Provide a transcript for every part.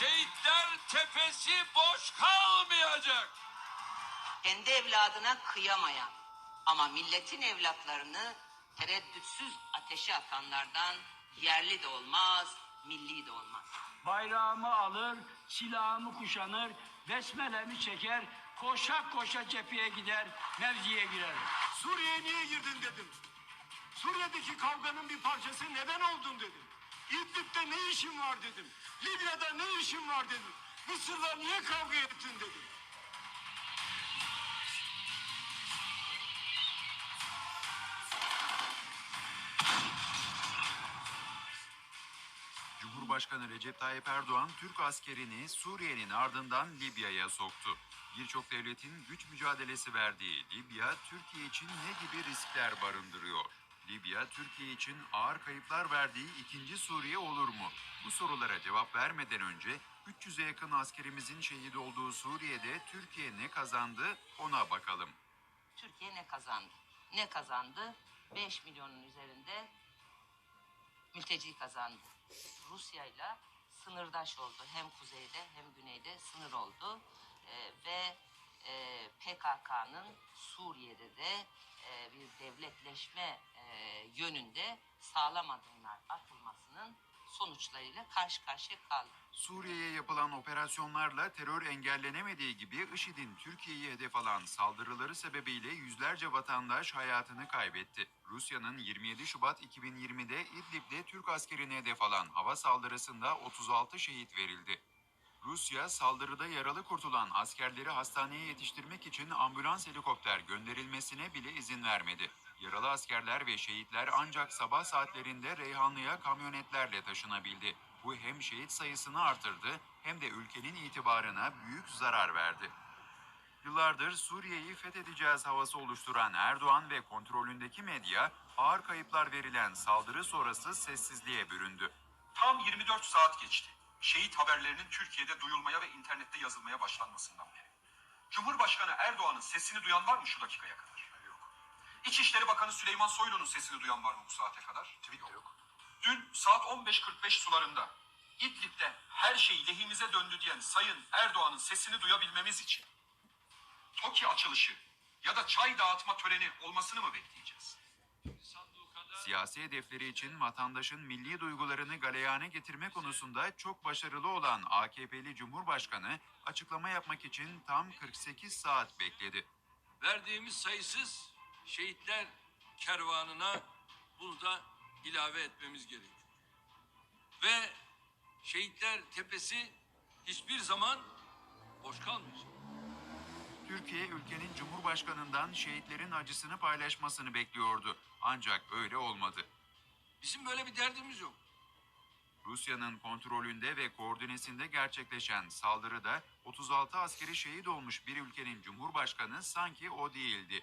Şehitler tepesi boş kalmayacak. kendi evladına kıyamayan ama milletin evlatlarını tereddütsüz ateşe atanlardan yerli de olmaz, milli de olmaz. Bayrağımı alır, silahımı kuşanır, besmelemi çeker, koşa koşa cepheye gider, mevziye girerim. Suriye'ye niye girdin dedim. Suriye'deki kavganın bir parçası neden oldun dedim. İdlib'de ne işin var dedim. Libya'da ne işin var dedim. Mısır'la niye kavga ettin dedim. Cumhurbaşkanı Recep Tayyip Erdoğan Türk askerini Suriye'nin ardından Libya'ya soktu. Birçok devletin güç mücadelesi verdiği Libya, Türkiye için ne gibi riskler barındırıyor? Libya, Türkiye için ağır kayıplar verdiği ikinci Suriye olur mu? Bu sorulara cevap vermeden önce 300'e yakın askerimizin şehit olduğu Suriye'de Türkiye ne kazandı ona bakalım. Türkiye ne kazandı? Ne kazandı? 5 milyonun üzerinde mülteci kazandı. Rusya ile sınırdaş oldu. Hem kuzeyde hem güneyde sınır oldu. Ee, ve e, PKK'nın Suriye'de de e, bir devletleşme yönünde sağlam adımlar atılmasının sonuçlarıyla karşı karşıya kaldı. Suriye'ye yapılan operasyonlarla terör engellenemediği gibi IŞİD'in Türkiye'yi hedef alan saldırıları sebebiyle yüzlerce vatandaş hayatını kaybetti. Rusya'nın 27 Şubat 2020'de İdlib'de Türk askerini hedef alan hava saldırısında 36 şehit verildi. Rusya saldırıda yaralı kurtulan askerleri hastaneye yetiştirmek için ambulans helikopter gönderilmesine bile izin vermedi. Yaralı askerler ve şehitler ancak sabah saatlerinde Reyhanlı'ya kamyonetlerle taşınabildi. Bu hem şehit sayısını artırdı hem de ülkenin itibarına büyük zarar verdi. Yıllardır Suriye'yi fethedeceğiz havası oluşturan Erdoğan ve kontrolündeki medya ağır kayıplar verilen saldırı sonrası sessizliğe büründü. Tam 24 saat geçti. Şehit haberlerinin Türkiye'de duyulmaya ve internette yazılmaya başlanmasından beri. Cumhurbaşkanı Erdoğan'ın sesini duyan var mı şu dakikaya kadar? İçişleri Bakanı Süleyman Soylu'nun sesini duyan var mı bu saate kadar? Tweet'te yok. Dün saat 15.45 sularında İdlib'de her şey lehimize döndü diyen Sayın Erdoğan'ın sesini duyabilmemiz için TOKİ açılışı ya da çay dağıtma töreni olmasını mı bekleyeceğiz? Siyasi hedefleri için vatandaşın milli duygularını galeyana getirme konusunda çok başarılı olan AKP'li Cumhurbaşkanı açıklama yapmak için tam 48 saat bekledi. Verdiğimiz sayısız şehitler kervanına bunu da ilave etmemiz gerekiyor. Ve şehitler tepesi hiçbir zaman boş kalmayacak. Türkiye ülkenin Cumhurbaşkanından şehitlerin acısını paylaşmasını bekliyordu. Ancak öyle olmadı. Bizim böyle bir derdimiz yok. Rusya'nın kontrolünde ve koordinesinde gerçekleşen saldırıda 36 askeri şehit olmuş bir ülkenin cumhurbaşkanı sanki o değildi.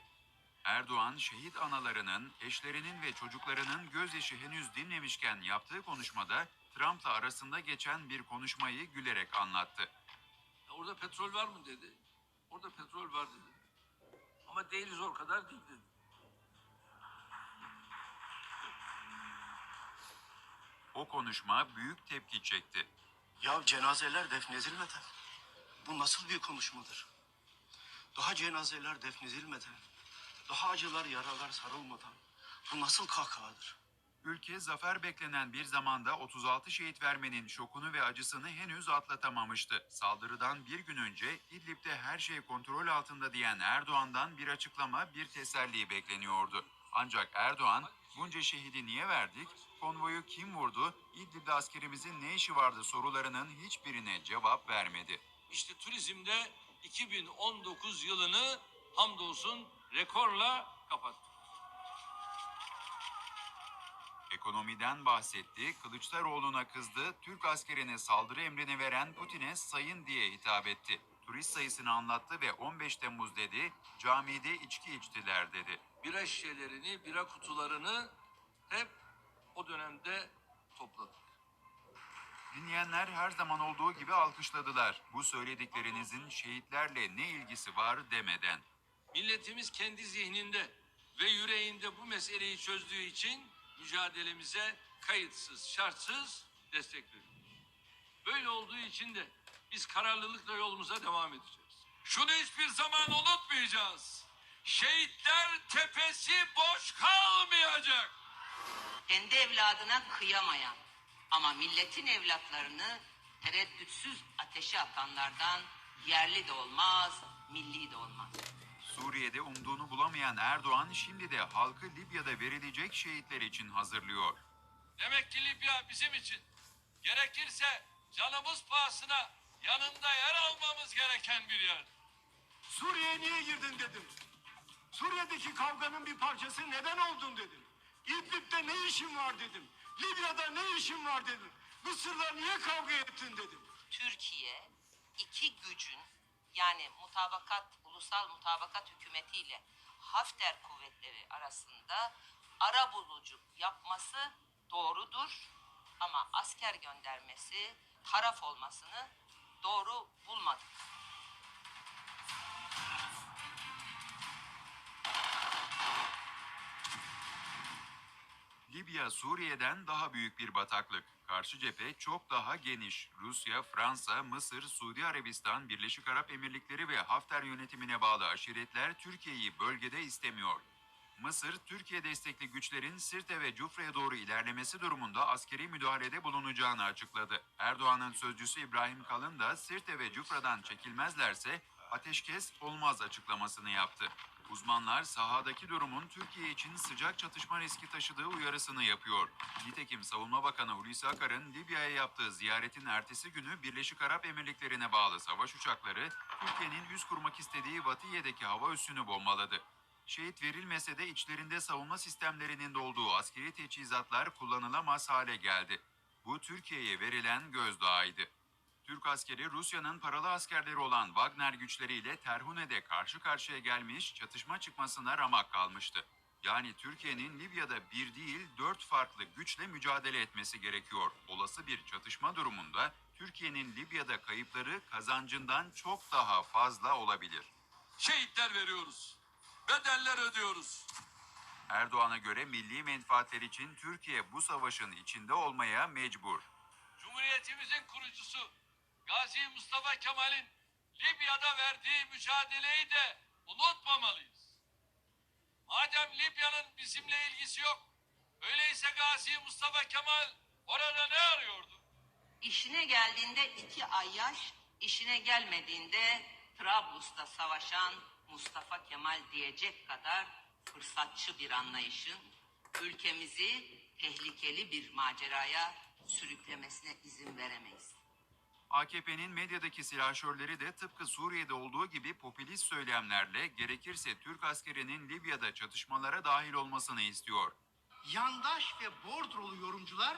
Erdoğan şehit analarının, eşlerinin ve çocuklarının gözyaşı henüz dinmemişken yaptığı konuşmada Trump'la arasında geçen bir konuşmayı gülerek anlattı. Orada petrol var mı dedi. Orada petrol var dedi. Ama değiliz o kadar değil dedi. O konuşma büyük tepki çekti. Ya cenazeler defnedilmeden bu nasıl bir konuşmadır? Daha cenazeler defnedilmeden, daha acılar yaralar sarılmadan bu nasıl kahkahadır? Ülke zafer beklenen bir zamanda 36 şehit vermenin şokunu ve acısını henüz atlatamamıştı. Saldırıdan bir gün önce İdlib'de her şey kontrol altında diyen Erdoğan'dan bir açıklama, bir teselli bekleniyordu. Ancak Erdoğan, bunca şehidi niye verdik, konvoyu kim vurdu, İdlib'de askerimizin ne işi vardı sorularının hiçbirine cevap vermedi. İşte turizmde 2019 yılını hamdolsun rekorla kapattık. Ekonomiden bahsetti, Kılıçdaroğlu'na kızdı, Türk askerine saldırı emrini veren Putin'e sayın diye hitap etti. Turist sayısını anlattı ve 15 Temmuz dedi, camide içki içtiler dedi. Bira şişelerini, bira kutularını hep o dönemde topladık. Dinleyenler her zaman olduğu gibi alkışladılar. Bu söylediklerinizin şehitlerle ne ilgisi var demeden. Milletimiz kendi zihninde ve yüreğinde bu meseleyi çözdüğü için mücadelemize kayıtsız, şartsız destek veriyor. Böyle olduğu için de biz kararlılıkla yolumuza devam edeceğiz. Şunu hiçbir zaman unutmayacağız. Şehitler tepesi boş kalmayacak. Kendi evladına kıyamayan ama milletin evlatlarını tereddütsüz ateşe atanlardan yerli de olmaz, milli de olmaz. Suriye'de umduğunu bulamayan Erdoğan şimdi de halkı Libya'da verilecek şehitler için hazırlıyor. Demek ki Libya bizim için. Gerekirse canımız pahasına yanında yer almamız gereken bir yer. Suriye'ye niye girdin dedim. Suriye'deki kavganın bir parçası neden oldun dedim. İdlib'de ne işin var dedim. Libya'da ne işin var dedim. Mısır'la niye kavga ettin dedim. Türkiye iki gücün yani mutabakat, ulusal mutabakat hükümetiyle Hafter kuvvetleri arasında ara buluculuk yapması doğrudur. Ama asker göndermesi, taraf olmasını doğru bulmadık. Libya Suriye'den daha büyük bir bataklık. Karşı cephe çok daha geniş. Rusya, Fransa, Mısır, Suudi Arabistan, Birleşik Arap Emirlikleri ve Hafter yönetimine bağlı aşiretler Türkiye'yi bölgede istemiyor. Mısır, Türkiye destekli güçlerin Sirte ve Cufre'ye doğru ilerlemesi durumunda askeri müdahalede bulunacağını açıkladı. Erdoğan'ın sözcüsü İbrahim Kalın da Sirte ve Cufra'dan çekilmezlerse ateşkes olmaz açıklamasını yaptı. Uzmanlar sahadaki durumun Türkiye için sıcak çatışma riski taşıdığı uyarısını yapıyor. Nitekim Savunma Bakanı Hulusi Akar'ın Libya'ya yaptığı ziyaretin ertesi günü Birleşik Arap Emirlikleri'ne bağlı savaş uçakları Türkiye'nin üst kurmak istediği Vatiye'deki hava üssünü bombaladı. Şehit verilmese de içlerinde savunma sistemlerinin de olduğu askeri teçhizatlar kullanılamaz hale geldi. Bu Türkiye'ye verilen gözdağıydı. Türk askeri Rusya'nın paralı askerleri olan Wagner güçleriyle Terhune'de karşı karşıya gelmiş çatışma çıkmasına ramak kalmıştı. Yani Türkiye'nin Libya'da bir değil dört farklı güçle mücadele etmesi gerekiyor. Olası bir çatışma durumunda Türkiye'nin Libya'da kayıpları kazancından çok daha fazla olabilir. Şehitler veriyoruz. Bedeller ödüyoruz. Erdoğan'a göre milli menfaatler için Türkiye bu savaşın içinde olmaya mecbur. Cumhuriyetimizin kurucusu Gazi Mustafa Kemal'in Libya'da verdiği mücadeleyi de unutmamalıyız. Madem Libya'nın bizimle ilgisi yok, öyleyse Gazi Mustafa Kemal orada ne arıyordu? İşine geldiğinde iki ayyaş, işine gelmediğinde Trablus'ta savaşan Mustafa Kemal diyecek kadar fırsatçı bir anlayışın ülkemizi tehlikeli bir maceraya sürüklemesine izin veremeyiz. AKP'nin medyadaki silahşörleri de tıpkı Suriye'de olduğu gibi popülist söylemlerle gerekirse Türk askerinin Libya'da çatışmalara dahil olmasını istiyor. yandaş ve bordrolu yorumcular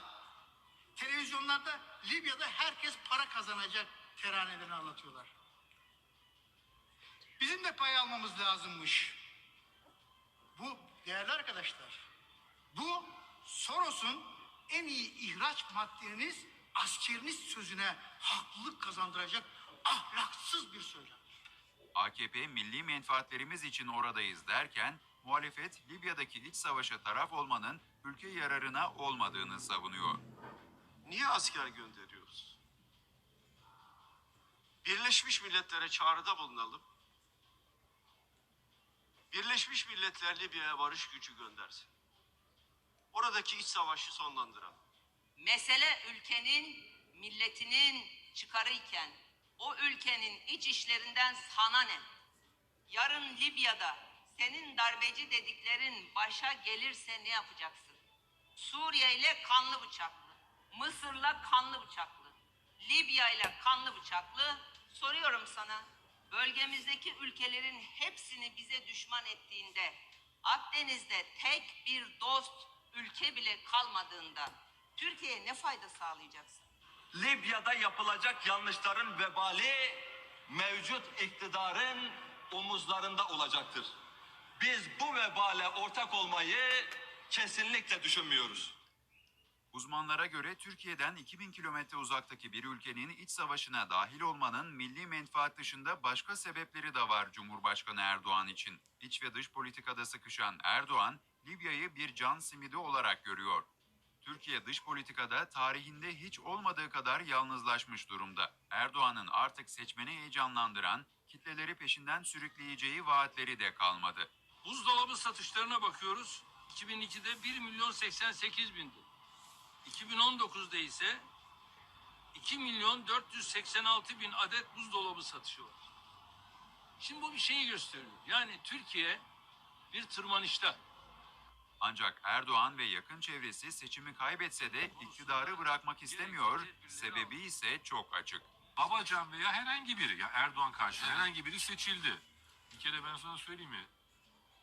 televizyonlarda Libya'da herkes para kazanacak teranelerini anlatıyorlar. Bizim de pay almamız lazımmış. Bu değerli arkadaşlar. Bu Soros'un en iyi ihraç maddeniz askeriniz sözüne haklılık kazandıracak ahlaksız bir söylem. AKP milli menfaatlerimiz için oradayız derken muhalefet Libya'daki iç savaşa taraf olmanın ülke yararına olmadığını savunuyor. Niye asker gönderiyoruz? Birleşmiş Milletler'e çağrıda bulunalım. Birleşmiş Milletler Libya'ya barış gücü göndersin. Oradaki iç savaşı sonlandıralım. Mesele ülkenin, milletinin çıkarı iken o ülkenin iç işlerinden sana ne? Yarın Libya'da senin darbeci dediklerin başa gelirse ne yapacaksın? Suriye ile kanlı bıçaklı, Mısır'la kanlı bıçaklı, Libya ile kanlı bıçaklı. Soruyorum sana, bölgemizdeki ülkelerin hepsini bize düşman ettiğinde, Akdeniz'de tek bir dost ülke bile kalmadığında Türkiye'ye ne fayda sağlayacaksın? Libya'da yapılacak yanlışların vebali mevcut iktidarın omuzlarında olacaktır. Biz bu vebale ortak olmayı kesinlikle düşünmüyoruz. Uzmanlara göre Türkiye'den 2000 kilometre uzaktaki bir ülkenin iç savaşına dahil olmanın milli menfaat dışında başka sebepleri de var Cumhurbaşkanı Erdoğan için. İç ve dış politikada sıkışan Erdoğan, Libya'yı bir can simidi olarak görüyor. Türkiye dış politikada tarihinde hiç olmadığı kadar yalnızlaşmış durumda. Erdoğan'ın artık seçmeni heyecanlandıran, kitleleri peşinden sürükleyeceği vaatleri de kalmadı. Buzdolabı satışlarına bakıyoruz. 2002'de 1 milyon 88 bindi. 2019'da ise 2 milyon 486 bin adet buzdolabı satışı var. Şimdi bu bir şeyi gösteriyor. Yani Türkiye bir tırmanışta. Ancak Erdoğan ve yakın çevresi seçimi kaybetse de iktidarı bırakmak istemiyor, sebebi ise çok açık. Babacan veya herhangi biri ya Erdoğan karşı herhangi biri seçildi. Bir kere ben sana söyleyeyim mi?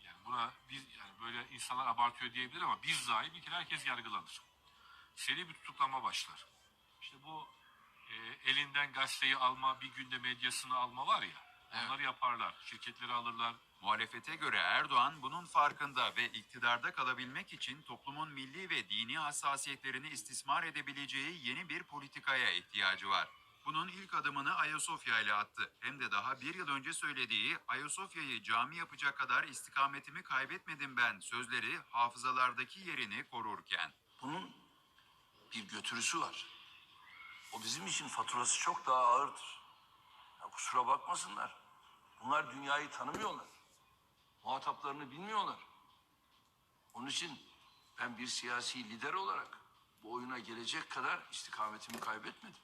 Yani buna biz yani böyle insanlar abartıyor diyebilir ama biz dahi bir kere herkes yargılanır. Seri bir tutuklama başlar. İşte bu e, elinden gazeteyi alma, bir günde medyasını alma var ya. Onları yaparlar. Şirketleri alırlar. Muhalefete göre Erdoğan bunun farkında ve iktidarda kalabilmek için toplumun milli ve dini hassasiyetlerini istismar edebileceği yeni bir politikaya ihtiyacı var. Bunun ilk adımını Ayasofya ile attı. Hem de daha bir yıl önce söylediği Ayasofya'yı cami yapacak kadar istikametimi kaybetmedim ben sözleri hafızalardaki yerini korurken. Bunun bir götürüsü var. O bizim için faturası çok daha ağırdır. Ya kusura bakmasınlar. Bunlar dünyayı tanımıyorlar. Muhataplarını bilmiyorlar. Onun için ben bir siyasi lider olarak bu oyuna gelecek kadar istikametimi kaybetmedim.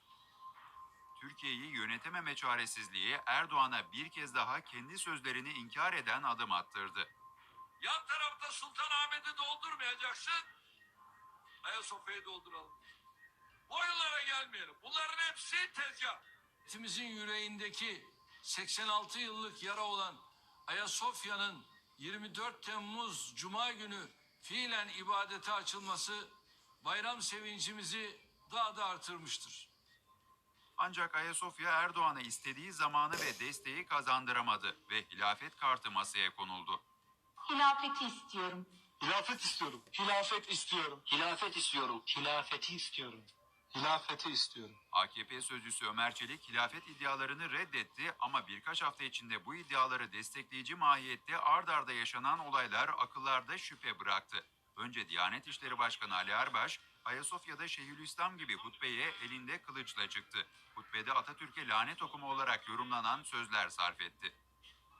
Türkiye'yi yönetememe çaresizliği Erdoğan'a bir kez daha kendi sözlerini inkar eden adım attırdı. Yan tarafta Sultanahmet'i doldurmayacaksın. Ayasofya'yı dolduralım. Boyunlara gelmeyelim. Bunların hepsi tezgah. Milletimizin yüreğindeki 86 yıllık yara olan Ayasofya'nın 24 Temmuz Cuma günü fiilen ibadete açılması bayram sevincimizi daha da artırmıştır. Ancak Ayasofya Erdoğan'a istediği zamanı ve desteği kazandıramadı ve hilafet kartı masaya konuldu. Hilafeti istiyorum. Hilafet istiyorum. Hilafet istiyorum. Hilafet istiyorum. Hilafeti istiyorum. Hilafeti istiyorum. AKP sözcüsü Ömer Çelik hilafet iddialarını reddetti ama birkaç hafta içinde bu iddiaları destekleyici mahiyette ard arda yaşanan olaylar akıllarda şüphe bıraktı. Önce Diyanet İşleri Başkanı Ali Erbaş, Ayasofya'da Şeyhülislam gibi hutbeye elinde kılıçla çıktı. Hutbede Atatürk'e lanet okuma olarak yorumlanan sözler sarf etti.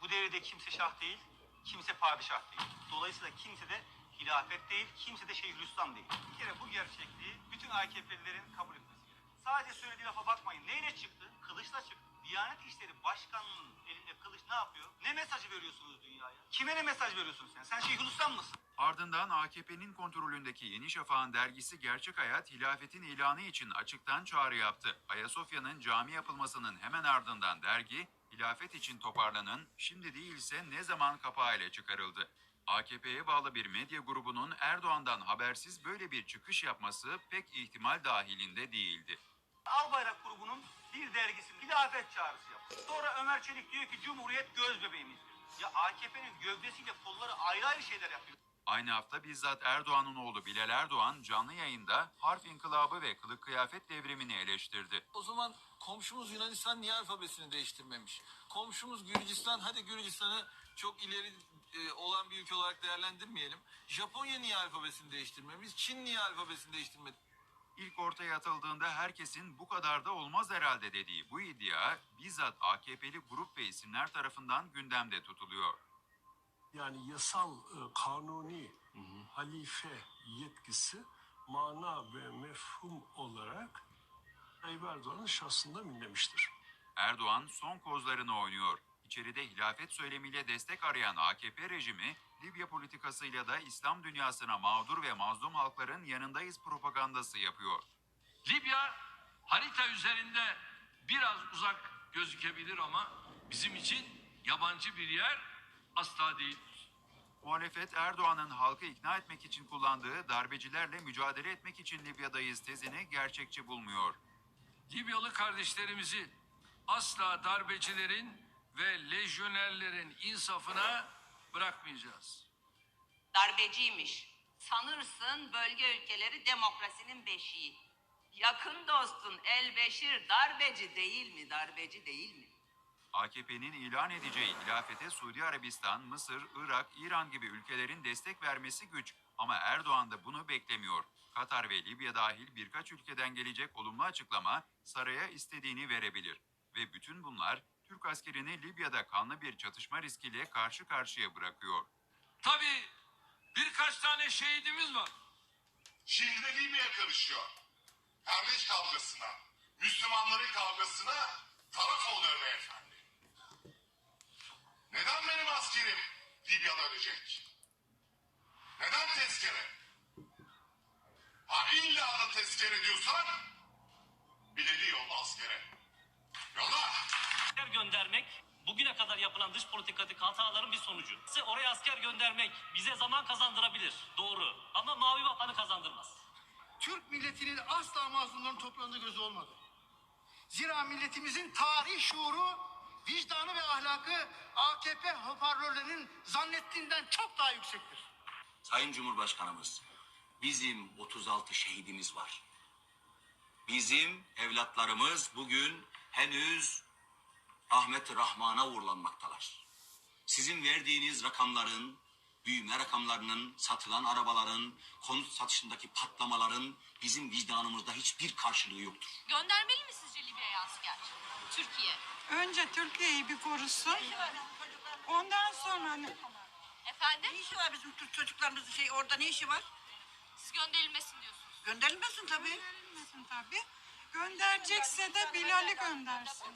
Bu devirde kimse şah değil, kimse padişah değil. Dolayısıyla kimse de hilafet değil, kimse de Şeyhülislam değil. Bir kere bu gerçekliği bütün AKP'lilerin kabul etmesi gerekiyor. Sadece söylediği lafa bakmayın. Neyle çıktı? Kılıçla çıktı. Diyanet İşleri Başkanı'nın elinde kılıç ne yapıyor? Ne mesajı veriyorsunuz dünyaya? Kime ne mesaj veriyorsun sen? Sen Şeyhülislam mısın? Ardından AKP'nin kontrolündeki Yeni Şafak'ın dergisi Gerçek Hayat hilafetin ilanı için açıktan çağrı yaptı. Ayasofya'nın cami yapılmasının hemen ardından dergi hilafet için toparlanın şimdi değilse ne zaman kapağıyla çıkarıldı. AKP'ye bağlı bir medya grubunun Erdoğan'dan habersiz böyle bir çıkış yapması pek ihtimal dahilinde değildi. Albayrak grubunun bir dergisinin hilafet çağrısı yaptı. Sonra Ömer Çelik diyor ki Cumhuriyet göz bebeğimizdir. Ya AKP'nin gövdesiyle kolları ayrı ayrı şeyler yapıyor. Aynı hafta bizzat Erdoğan'ın oğlu Bilal Erdoğan canlı yayında harf inkılabı ve kılık kıyafet devrimini eleştirdi. O zaman komşumuz Yunanistan niye alfabesini değiştirmemiş? Komşumuz Gürcistan, hadi Gürcistan'ı çok ileri e, olan bir ülke olarak değerlendirmeyelim. Japonya niye alfabesini değiştirmemiş? Çin niye alfabesini değiştirmedi? İlk ortaya atıldığında herkesin bu kadar da olmaz herhalde dediği bu iddia bizzat AKP'li grup ve isimler tarafından gündemde tutuluyor. Yani yasal, e, kanuni halife yetkisi mana ve mefhum olarak Tayyip Erdoğan'ın şahsında minlemiştir. Erdoğan son kozlarını oynuyor. İçeride hilafet söylemiyle destek arayan AKP rejimi, Libya politikasıyla da İslam dünyasına mağdur ve mazlum halkların yanındayız propagandası yapıyor. Libya harita üzerinde biraz uzak gözükebilir ama bizim için yabancı bir yer asla değildir. Muhalefet Erdoğan'ın halkı ikna etmek için kullandığı darbecilerle mücadele etmek için Libya'dayız tezini gerçekçi bulmuyor. Libyalı kardeşlerimizi asla darbecilerin ve lejyonerlerin insafına bırakmayacağız. Darbeciymiş. Sanırsın bölge ülkeleri demokrasinin beşiği. Yakın dostun El Beşir darbeci değil mi? Darbeci değil mi? AKP'nin ilan edeceği hilafete Suudi Arabistan, Mısır, Irak, İran gibi ülkelerin destek vermesi güç. Ama Erdoğan da bunu beklemiyor. Katar ve Libya dahil birkaç ülkeden gelecek olumlu açıklama saraya istediğini verebilir. Ve bütün bunlar Türk askerini Libya'da kanlı bir çatışma riskiyle karşı karşıya bırakıyor. Tabii birkaç tane şehidimiz var. Şimdi de Libya karışıyor. Kardeş kavgasına, Müslümanların kavgasına taraf oluyor beyefendi. Neden benim askerim Libya'da ölecek? Neden tezkere? Ha illa da tezkere diyorsan bileli yolla askere. Asker göndermek bugüne kadar yapılan dış politikadaki hataların bir sonucu. Oraya asker göndermek bize zaman kazandırabilir. Doğru. Ama mavi vatanı kazandırmaz. Türk milletinin asla mazlumların toprağında gözü olmadı. Zira milletimizin tarih şuuru, vicdanı ve ahlakı AKP hoparlörlerinin zannettiğinden çok daha yüksektir. Sayın Cumhurbaşkanımız, bizim 36 şehidimiz var. Bizim evlatlarımız bugün henüz rahmet Rahman'a uğurlanmaktalar. Sizin verdiğiniz rakamların, büyüme rakamlarının, satılan arabaların, konut satışındaki patlamaların bizim vicdanımızda hiçbir karşılığı yoktur. Göndermeli mi sizce Libya'ya asker? Türkiye. Önce Türkiye'yi bir korusun. Ondan sonra hani Efendim? ne işi var bizim Türk çocuklarımızın şey orada ne işi var? Siz gönderilmesin diyorsunuz. Gönderilmesin tabii. Gönderilmesin tabii. Gönderecekse de Bilal'i göndersin.